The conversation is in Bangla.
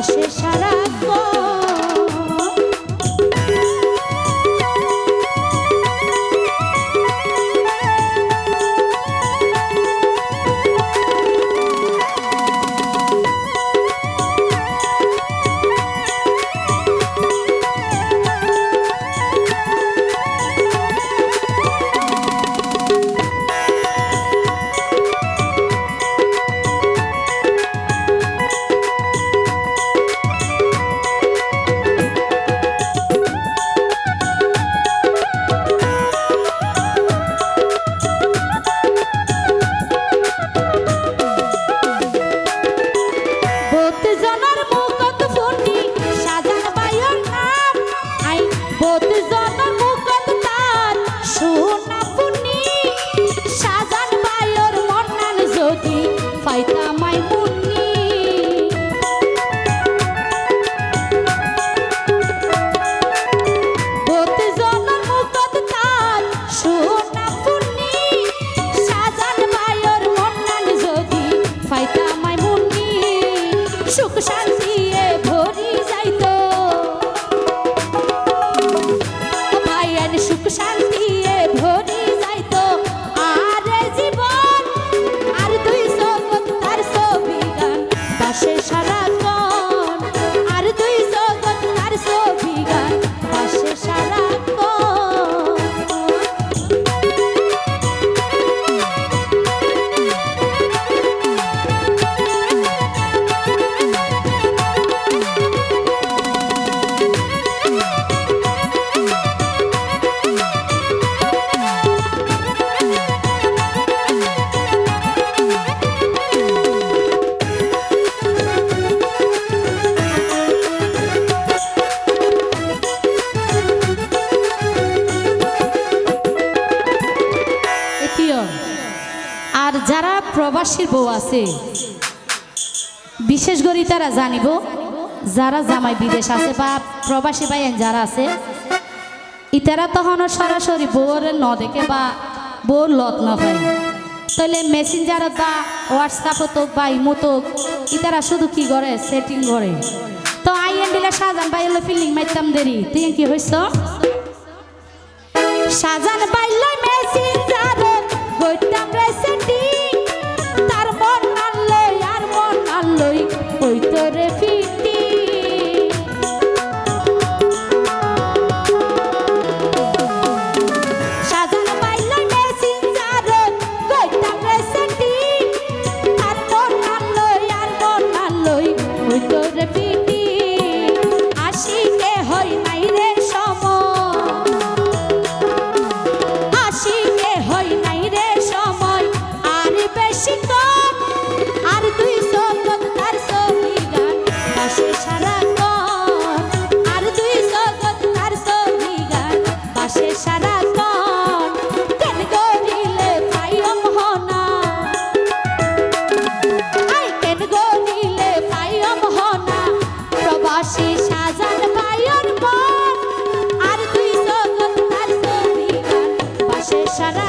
বাসে সারা প্রবাসীর বউ আছে, বিশেষ করে তারা জানিব, যারা জামাই বিদেশ আছে বা প্রবাসী ভাইয়েন যারা আছে, ইতারা তখন সরাসরি বউর ন দেখে বা বউর লত না পায় তাহলে মেসেঞ্জারত বা হোয়াটসঅ্যাপত হোক বা ইমোত ইতারা শুধু কি করে? সেটিং করে। তো আইএন দিলে সাজান ভাই হলো ফিল্ডিং মারতাম দেরি। তুই কি হইছ? সাজান বাইলে মেসেঞ্জারত গইতাম রে সেটিং Shara.